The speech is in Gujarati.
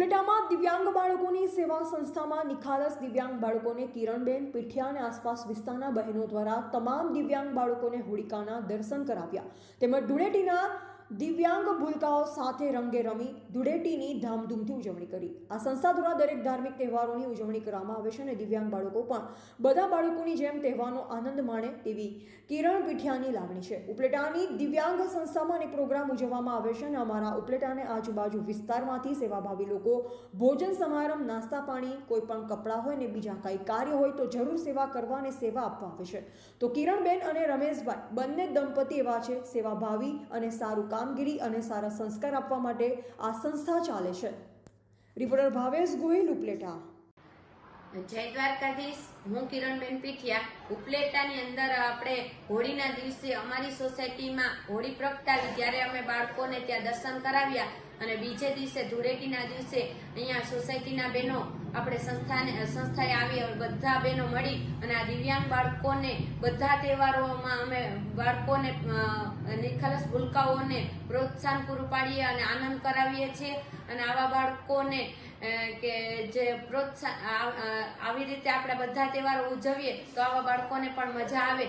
ઉપલેટામાં દિવ્યાંગ બાળકોની સેવા સંસ્થામાં નિખાલસ દિવ્યાંગ બાળકોને કિરણબેન પીઠિયા અને આસપાસ વિસ્તારના બહેનો દ્વારા તમામ દિવ્યાંગ બાળકોને હોળિકાના દર્શન કરાવ્યા. તેમજ ધૂળેટીના દિવ્યાંગ ભૂલકાઓ સાથે રંગે રમી ધૂળેટીની ધામધૂમથી ઉજવણી કરી. આ સંસ્થા દ્વારા દરેક ધાર્મિક તહેવારોની ઉજવણી કરવામાં આવે છે અને દિવ્યાંગ બાળકો પણ બધા બાળકોની જેમ તહેવારનો આનંદ માણે તેવી કિરણ પીઠિયાની લાગણી છે. ઉપલેટાની દિવ્યાંગ સંસ્થામાં અનેક પ્રોગ્રામ ઉજવવામાં આવે છે અને અમારા ઉપલેટાને આજુબાજુ વિસ્તારમાંથી સેવાભાવી લોકો ભોજન સમારંભ, નાસ્તા પાણી, કોઈ પણ કપડાં હોય ને બીજા કાંઈ કાર્ય હોય તો જરૂર સેવા કરવા અને સેવા આપવા આવે છે. તો કિરણબેન અને રમેશભાઈ બંને દંપતી એવા છે, સેવાભાવી અને સારું કામગીરી અને સારા સંસ્કાર આપવા માટે આ સંસ્થા ચાલે છે. રિપોર્ટર ભાવેશ ગોહિલ, ઉપલેટા. જય દ્વારકાધીશ. હું કિરણબેન પીઠિયા. ઉપલેટાની અંદર આપણે હોળીના દિવસે અમારી સોસાયટીમાં હોળી પ્રગટાવી ત્યારે અમે બાળકોને ત્યાં દર્શન કરાવ્યા અને બીજે દિવસે ધૂળેટીના દિવસે અહીંયા સોસાયટીના બહેનો આપણે સંસ્થાને સંસ્થાએ આવી બધા બહેનો મળી અને આ દિવ્યાંગ બાળકોને બધા તહેવારોમાં અમે બાળકોને નિખલસ ભૂલકાઓને પ્રોત્સાહન પૂરું પાડીએ અને આનંદ કરાવીએ છીએ. અને આવા બાળકોને કે જે પ્રોત્સાહન આવી રીતે આપણે બધા તહેવારો ઉજવીએ તો આવા બાળકોને પણ મજા આવે.